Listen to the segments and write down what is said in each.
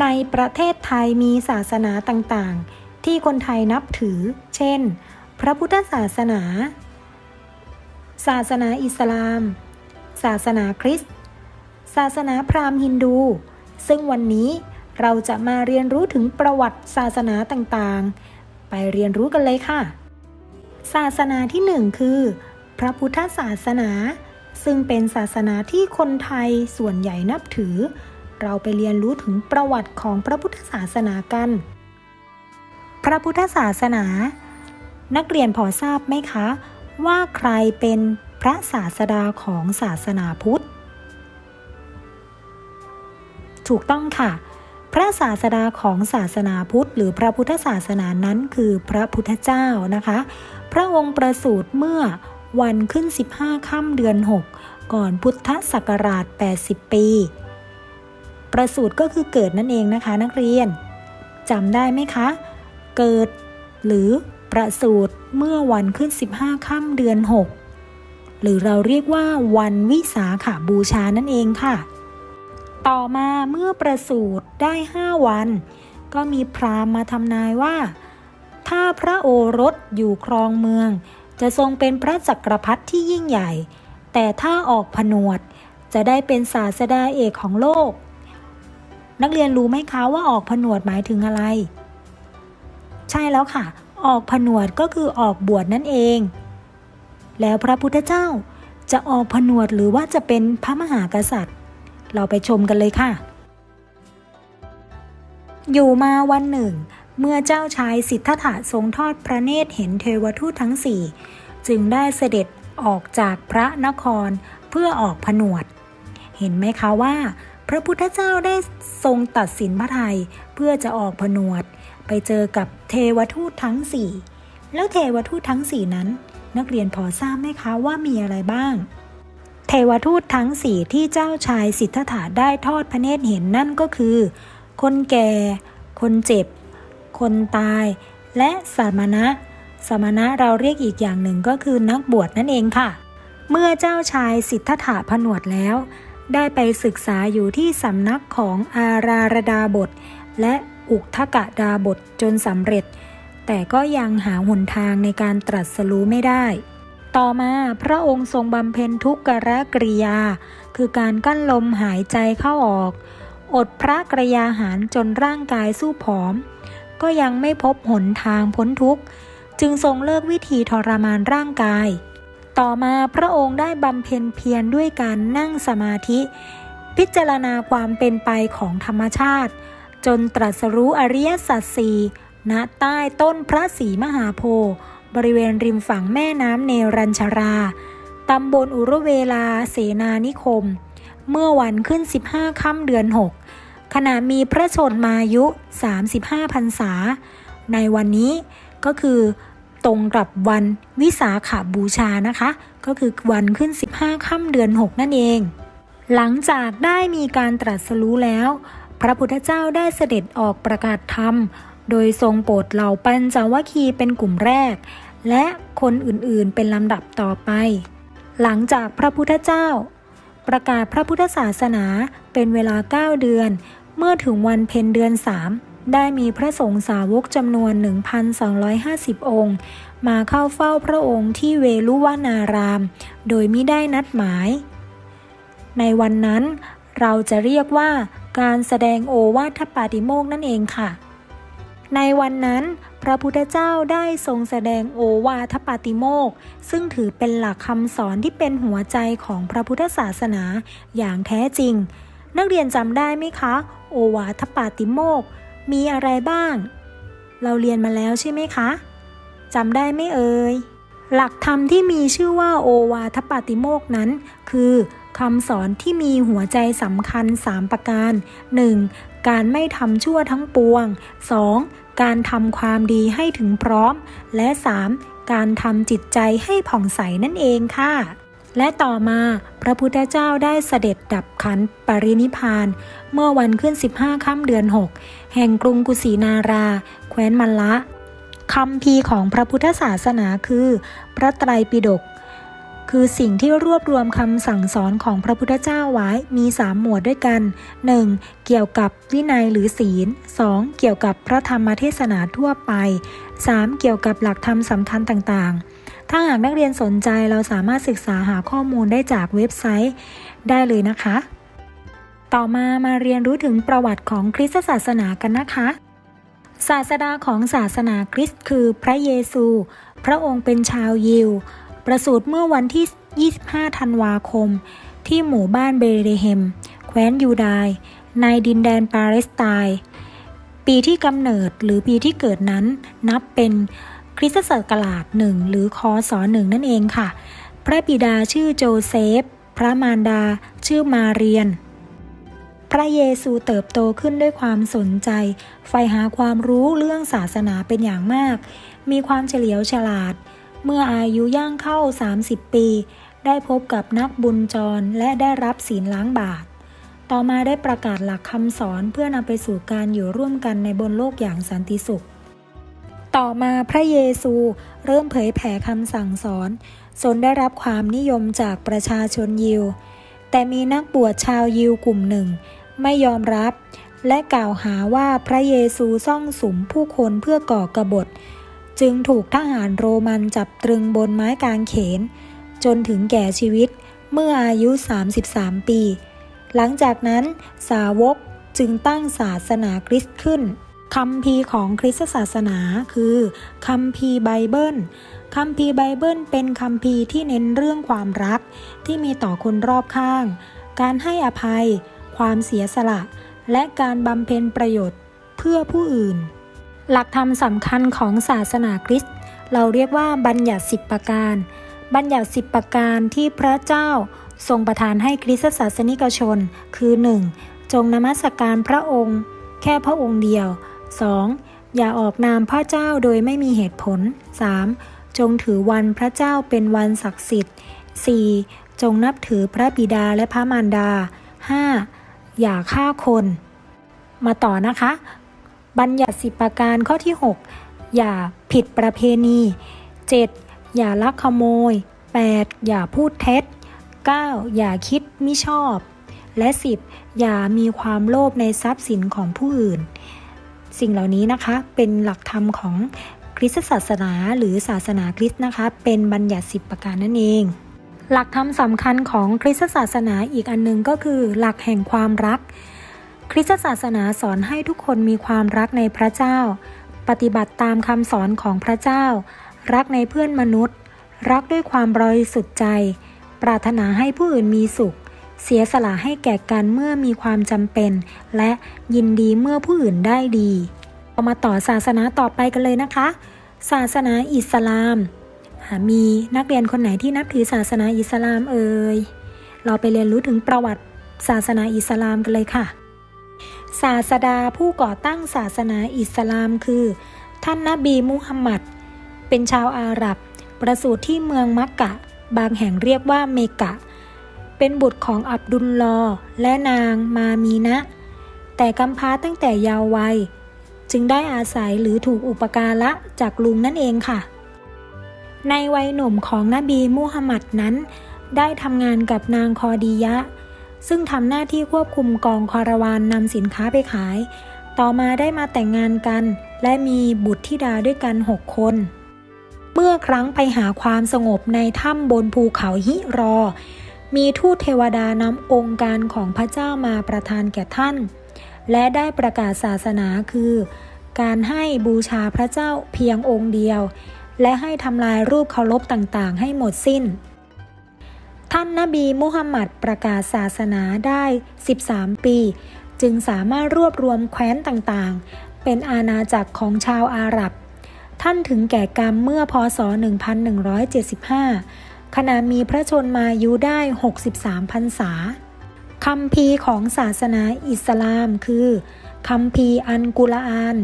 ในประเทศไทยมีศาสนาต่างๆ ที่คนไทยนับถือ เช่น พระพุทธศาสนา ศาสนาอิสลาม ศาสนาคริสต์ ศาสนาพราหมณ์ฮินดู ซึ่งวันนี้เราจะมาเรียนรู้ถึงประวัติศาสนาต่างๆ ไปเรียนรู้กันเลยค่ะ ศาสนาที่หนึ่งคือ พระพุทธศาสนา ซึ่งเป็นศาสนาที่คนไทยส่วนใหญ่นับถือ เราไปเรียนรู้ถึงประวัติของพระพุทธศาสนากัน พระพุทธศาสนา นักเรียนพอทราบไหมคะ ว่าใครเป็นพระศาสดาของศาสนาพุทธ ถูกต้องค่ะ พระศาสดาของศาสนาพุทธ หรือพระพุทธศาสนานั้นคือพระพุทธเจ้านะคะ พระองค์ประสูติเมื่อวันขึ้น 15 ค่ำเดือน 6 ก่อนพุทธศักราช 80 ปี ประสูติก็คือเกิดนั่นเองนะคะ นักเรียนจำได้ไหมคะ เกิด หรือประสูติเมื่อวันขึ้น 15ค่ำเดือน 6 หรือเราเรียกว่าวันวิสาขาบูชานั่นเองค่ะ ต่อมาเมื่อประสูติได้ 5 วัน ก็มีพราหมณ์มาทำนายว่า ถ้าพระโอรสอยู่ครองเมือง จะทรงเป็นพระจักรพรรดิที่ยิ่งใหญ่ แต่ถ้าออกผนวดจะได้เป็นศาสดาเอกของโลก นักเรียนรู้ไหมคะว่าออกผนวดหมายถึงอะไร ใช่แล้วค่ะ ออกผนวดก็คือออกบวชนั่นเอง แล้วพระพุทธเจ้าจะออกผนวดหรือว่าจะเป็นพระมหากษัตริย์ เราไปชมกันเลยค่ะ อยู่มาวันหนึ่ง เมื่อเจ้าชายสิทธัตถะทรงทอดพระเนตรเห็นเทวทูตทั้งสี่จึงได้เสด็จออกจากพระนครเพื่อออกผนวด เห็นไหมคะว่า พระพุทธเจ้าได้ทรงตัดสินพระทัยเพื่อจะออกผนวด ไปเจอกับเทวทูตทั้งสี่แล้วเทวทูตทั้งสี่นั้น นักเรียนพอทราบไหมคะว่ามีอะไรบ้าง เทวทูตทั้งสี่ที่เจ้าชายสิทธัตถะได้ทอดพระเนตรเห็นนั่นก็คือ คนแก่ คนเจ็บ คนตาย และสมณะสมณะเราเรียกอีกอย่างหนึ่งก็คือนักบวชนั่นเองค่ะ เมื่อเจ้าชายสิทธัตถะผนวดแล้ว ได้ไปศึกษาอยู่ที่สำนักของอาราระดาบท และอุกทกะดาบทจนสำเร็จ แต่ก็ยังหาหนทางในการตรัสรู้ไม่ได้ ต่อมาพระองค์ทรงบำเพ็ญทุกขกริยา คือการกั้นลมหายใจเข้าออก อดพระกรยาหารจนร่างกายสู้ผอม ก็ยังไม่พบหนทางพ้นทุกข์ จึงทรงเลิกวิธีทรมานร่างกาย ต่อมาพระองค์ได้บำเพ็ญเพียรด้วยการนั่งสมาธิ พิจารณาความเป็นไปของธรรมชาติ จนตรัสรู้อริยสัจสี่ณใต้ต้นพระศรีมหาโพธิ์บริเวณริมฝั่งแม่น้ำเนรัญชรา ตำบลอุรเวลาเสนานิคม เมื่อวันขึ้น 15 ค่ำเดือน 6 ขณะมีพระชนมายุ 35พรรษา ในวันนี้ก็คือ ตรงกับวันวิสาขาบูชานะคะ ก็คือวันขึ้น 15ค่ำเดือน 6 นั่นเอง หลังจากได้มีการตรัสรู้แล้ว พระพุทธเจ้าได้เสด็จออกประกาศธรรม โดยทรงโปรดเหล่าปัญจวัคคีย์เป็นกลุ่มแรก และคนอื่นๆเป็นลำดับต่อไป หลังจากพระพุทธเจ้า ประกาศพระพุทธศาสนาเป็นเวลา 9 เดือน เมื่อถึงวันเพ็ญเดือน 3 ได้มีพระสงฆ์สาวกจำนวน 1,250 องค์ มาเข้าเฝ้าพระองค์ที่เวลุวนาราม โดยไม่ได้นัดหมาย ในวันนั้นเราจะเรียกว่าการแสดงโอวาทปาติโมกนั่นเองค่ะ ในวันนั้น พระพุทธเจ้าได้ทรงแสดงโอวาทปาติโมกซึ่งถือเป็นหลักคำสอนที่เป็นหัวใจของพระพุทธศาสนาอย่างแท้จริง นักเรียนจำได้ไหมคะ โอวาทปาติโมก มีอะไรบ้าง เราเรียนมาแล้วใช่ไหมคะจำได้ไหมเอ่ย หลักธรรมที่มีชื่อว่าโอวาทปาติโมกนั้น คือคำสอนที่มีหัวใจสำคัญ 3 ประการ 1. การไม่ทำชั่วทั้งปวง 2. การทำความดีให้ถึงพร้อม และ 3. การทำจิตใจให้ผ่องใสนั่นเองค่ะ และต่อมาพระพุทธเจ้าได้เสด็จดับขันปรินิพานเมื่อวันขึ้น 15ค่ำเดือน 6 แห่งกรุงกุสินารา แคว้นมัลละคำพีของพระพุทธศาสนาคือ พระไตรปิฎกคือสิ่งที่รวบรวมคำสั่งสอนของพระพุทธเจ้าไว้มี 3 หมวดด้วยกัน 1. เกี่ยวกับวินัยหรือศีล 2. เกี่ยวกับพระธรรมเทศนาทั่วไป 3. เกี่ยวกับหลักธรรมสำคัญต่างๆ ถ้าหากนักเรียนสนใจเราสามารถศึกษาหาข้อมูลได้จากเว็บไซต์ได้เลยนะคะ ต่อมามาเรียนรู้ถึงประวัติของคริสตศาสนากันนะคะ ศาสดาของศาสนาคริสต์คือพระเยซู พระองค์เป็นชาวยิว ประสูติเมื่อวันที่ 25 ธันวาคม ที่หมู่บ้านเบเรเฮม แคว้นยูดายในดินแดนปาเลสไตน์ปีที่กำเนิดหรือปีที่เกิดนั้นนับเป็น ริสตศักราชหนึ่งหรือคศหนึ่งนั่นเองค่ะ พระบิดาชื่อโจเซฟ พระมารดาชื่อมาเรียน พระเยซูเติบโตขึ้นด้วยความสนใจ ใฝ่หาความรู้เรื่องศาสนาเป็นอย่างมาก มีความเฉลียวฉลาด เมื่ออายุย่างเข้า 30 ปี ได้พบกับนักบุญจรและได้รับศีลล้างบาปต่อมาได้ประกาศหลักคำสอนเพื่อนำไปสู่การอยู่ร่วมกันในบนโลกอย่างสันติสุข ต่อมาพระเยซูเริ่มเผยแผ่คำสั่งสอนจนได้รับความนิยมจากประชาชนยิว แต่มีนักบวชชาวยิวกลุ่มหนึ่ง ไม่ยอมรับ และกล่าวหาว่าพระเยซูซ่องสุมผู้คนเพื่อก่อกบฏ จึงถูกทหารโรมันจับตรึงบนไม้กางเขน จนถึงแก่ชีวิตเมื่ออายุ 33 ปี หลังจากนั้นสาวกจึงตั้งศาสนาคริสต์ขึ้น คำพีของคริสตศาสนาคือคำพีไบเบิลคำพีไบเบิลเป็นคำพีที่เน้นเรื่องความรักที่มีต่อคนรอบข้าง การให้อภัย ความเสียสละ และการบำเพ็ญประโยชน์เพื่อผู้อื่น หลักธรรมสำคัญของศาสนาคริสต์เราเรียกว่าบัญญัติสิบประการ บัญญัติสิบประการที่พระเจ้าทรงประทานให้คริสตศาสนิกชน คือ 1. จงนมัสการพระองค์ แค่พระองค์เดียว 2. อย่าออกนามพระเจ้าโดยไม่มีเหตุผล 3. จงถือวันพระเจ้าเป็นวันศักดิ์สิทธิ์ 4. จงนับถือพระบิดาและพระมารดา 5. อย่าฆ่าคน มาต่อนะคะ บัญญัติสิบประการข้อที่ 6 อย่าผิดประเพณี 7. อย่าลักขโมย 8. อย่าพูดเท็จ 9. อย่าคิดมิชอบ และ 10. อย่ามีความโลภในทรัพย์สินของผู้อื่น สิ่งเหล่านี้นะคะเป็นหลักธรรมของคริสตศาสนาหรือศาสนาคริสต์นะคะ เป็นบัญญัติสิบประการนั่นเอง หลักธรรมสำคัญของคริสตศาสนาอีกอันหนึงก็คือ หลักแห่งความรัก คริสตศาสนาสอนให้ทุกคนมีความรักในพระเจ้า ปฏิบัติตามคำสอนของพระเจ้า รักในเพื่อนมนุษย์ รักด้วยความบริสุทธิ์ใจ ปรารถนาให้ผู้อื่นมีสุข เสียสละให้แก่กันเมื่อมีความจำเป็น และยินดีเมื่อผู้อื่นได้ดีเรามาต่อศาสนาต่อไปกันเลยนะคะ ศาสนาอิสลาม มีนักเรียนคนไหนที่นับถือศาสนาอิสลามเอ่ย เราไปเรียนรู้ถึงประวัติศาสนาอิสลามกันเลยค่ะ ศาสดาผู้ก่อตั้งศาสนาอิสลามคือ ท่านนบีมุฮัมมัด เป็นชาวอาหรับ ประสูติที่เมืองมักกะ บางแห่งเรียกว่าเมกะ เป็นบุตรของอับดุลลอและนางมามีนะ แต่กำพร้าตั้งแต่ยาววัย จึงได้อาศัยหรือถูกอุปการะจากลุงนั่นเองค่ะ ในวัยหนุ่มของนบีมุฮัมมัดนั้น ได้ทำงานกับนางคอดียะ ซึ่งทำหน้าที่ควบคุมกองคาราวานนำสินค้าไปขาย ต่อมาได้มาแต่งงานกัน และมีบุตรธิดาด้วยกันหกคนเมื่อครั้งไปหาความสงบในถ้ำบนภูเขาฮิรอ มีทูตเทวดานำองค์การของพระเจ้ามาประทานแก่ท่าน และได้ประกาศศาสนาคือ การให้บูชาพระเจ้าเพียงองค์เดียว และให้ทำลายรูปเคารพต่างๆ ให้หมดสิ้น ท่านนบีมุฮัมมัดประกาศศาสนาได้ 13 ปี จึงสามารถรวบรวมแคว้นต่างๆ เป็นอาณาจักรของชาวอาหรับ ท่านถึงแก่กรรมเมื่อพศ 1175 ขณะมีพระชนมายุได้ 63พรรษาคำพีร์ของศาสนาอิสลามคือคำพีร์อันกุรอาน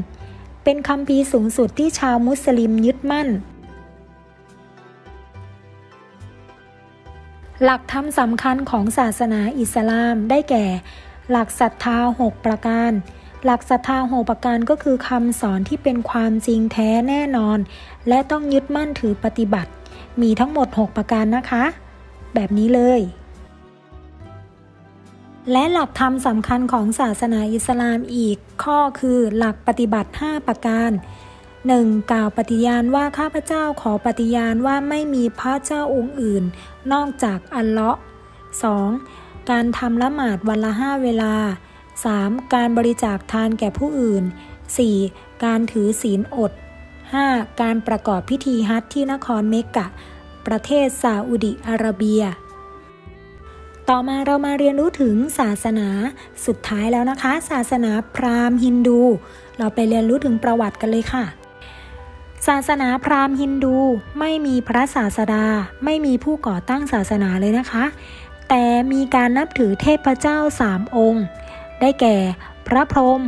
เป็นคำพีร์สูงสุดที่ชาวมุสลิมยึดมั่น หลักธรรมสำคัญของศาสนาอิสลามได้แก่ หลักศรัทธา 6 ประการ หลักศรัทธา6ประการก็คือคำสอนที่เป็นความจริงแท้แน่นอน และต้องยึดมั่นถือปฏิบัติ มีทั้งหมด 6 ประการนะคะ แบบนี้เลย และหลักธรรมสำคัญของศาสนาอิสลามอีกข้อคือหลักปฏิบัติ 5 ประการ 1. กล่าวปฏิญาณว่าข้าพเจ้าขอปฏิญาณว่าไม่มีพระเจ้าองค์อื่น นอกจากอัลเลาะห์ 2. การทำละหมาดวันละห้าเวลา 3. การบริจาคทานแก่ผู้อื่น 4. การถือศีลอด 5. การประกอบพิธีฮัจที่นครเมกะ ประเทศซาอุดิอาระเบีย ต่อมาเรามาเรียนรู้ถึงศาสนาสุดท้ายแล้วนะคะ ศาสนาพราหมณ์ฮินดู เราไปเรียนรู้ถึงประวัติกันเลยค่ะ ศาสนาพราหมณ์ฮินดูไม่มีพระศาสดา ไม่มีผู้ก่อตั้งศาสนาเลยนะคะ แต่มีการนับถือเทพเจ้าสามองค์ ได้แก่ พระพรหม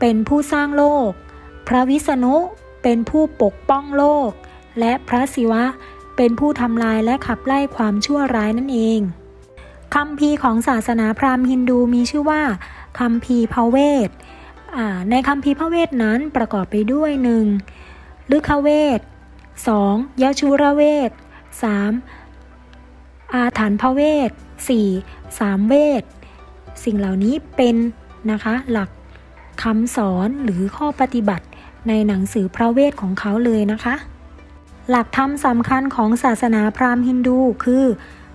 เป็นผู้สร้างโลก พระวิษณุ เป็นผู้ปกป้องโลก และพระศิวะเป็นผู้ทำลายและขับไล่ความชั่วร้ายนั่นเองคำพีของศาสนาพราหมณ์ฮินดูมีชื่อว่าคำพีพระเวท ในคำพีพระเวทนั้นประกอบไปด้วยหนึ่งลึกเวท 2. ยชูระเวท 3. อาถรรพ์พระเวท 4. สามเวท สิ่งเหล่านี้เป็นนะคะหลักคำสอนหรือข้อปฏิบัติ ในหนังสือพระเวทของเขาเลยนะคะ หลักธรรมสำคัญของศาสนาพราหมณ์ฮินดูคือ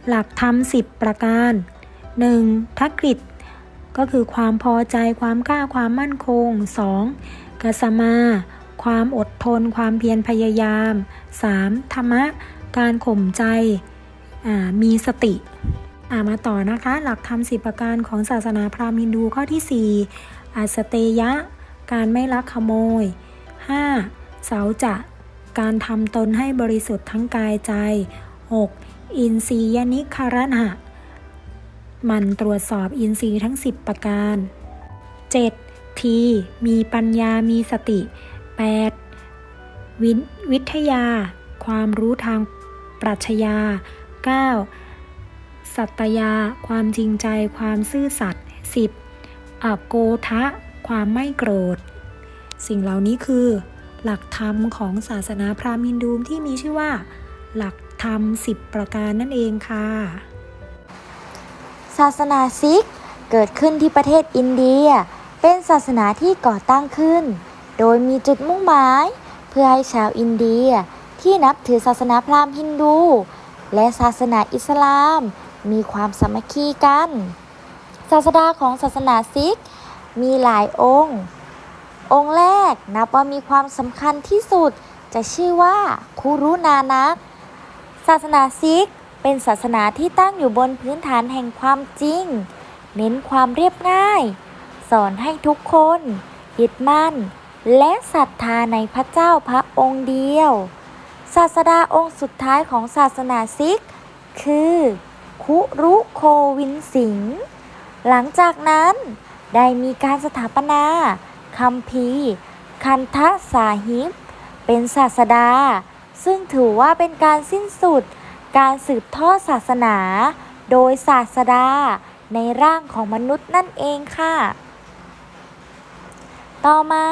หลักธรรม 10 ประการ 1. ทักกิจก็คือความพอใจความกล้าความมั่นคง 2. กัสมา ความอดทน ความเพียรพยายาม 3. ธรรมะ การข่มใจมีสติามาต่อนะคะ หลักธรรมสิประการของศาสนาพราหมณ์ฮินดูข้อที่ 4อาสเตยะ การไม่ลักขโมย 5. เสาจะการทำตนให้บริสุทธิ์ทั้งกายใจ 6. อินทรียนิคารณะหมันตรวจสอบอินทรีย์ทั้ง 10 ประการ 7. ทีมีปัญญามีสติ 8. วิวิทยา ความรู้ทางปรัชญา 9. สัตยา ความจริงใจ ความซื่อสัตย์ 10. อโกทะ ความไม่โกรธ สิ่งเหล่านี้คือ หลักธรรมของศาสนาพราหมณ์ฮินดูที่มีชื่อว่า หลักธรรม 10 ประการนั่นเองค่ะ ศาสนาซิกเกิดขึ้นที่ประเทศอินเดีย เป็นศาสนาที่ก่อตั้งขึ้น โดยมีจุดมุ่งหมาย เพื่อให้ชาวอินเดียที่นับถือศาสนาพราหมณ์ฮินดู และศาสนาอิสลาม มีความสามัคคีกัน ศาสดาของศาสนาซิก มีหลายองค์ องค์แรกนับว่ามีความสำคัญที่สุด จะชื่อว่าคุรุนานัก ศาสนาซิก เป็นศาสนาที่ตั้งอยู่บนพื้นฐานแห่งความจริง เน้นความเรียบง่าย สอนให้ทุกคนยึดมั่น และศรัทธาในพระเจ้าพระองค์เดียว ศาสดาองค์สุดท้ายของศาสนาซิก คือคุรุโควินสิงห์หลังจากนั้นได้มีการสถาปนา คัมภีร์ คันทะสาหิบ เป็นศาสดา ซึ่งถือว่าเป็นการสิ้นสุด การสืบทอดศาสนา โดยศาสดา ในร่างของมนุษย์นั่นเองค่ะ ต่อมา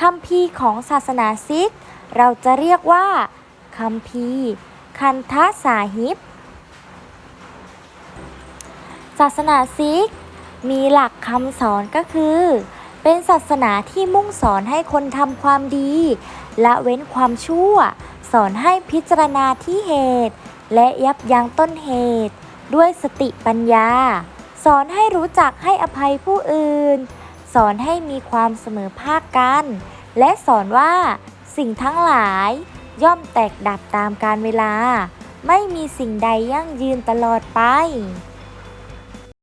คัมภีร์ของศาสนาซิก เราจะเรียกว่าคัมภีร์ คันทะสาหิบ ศาสนาซิกมีหลักคำสอนก็คือ เป็นศาสนาที่มุ่งสอนให้คนทำความดี ละเว้นความชั่ว สอนให้พิจารณาที่เหตุ และยับยั้งต้นเหตุ ด้วยสติปัญญา สอนให้รู้จักให้อภัยผู้อื่น สอนให้มีความเสมอภาคกัน และสอนว่าสิ่งทั้งหลายย่อมแตกดับตามกาลเวลา ไม่มีสิ่งใดยั่งยืนตลอดไป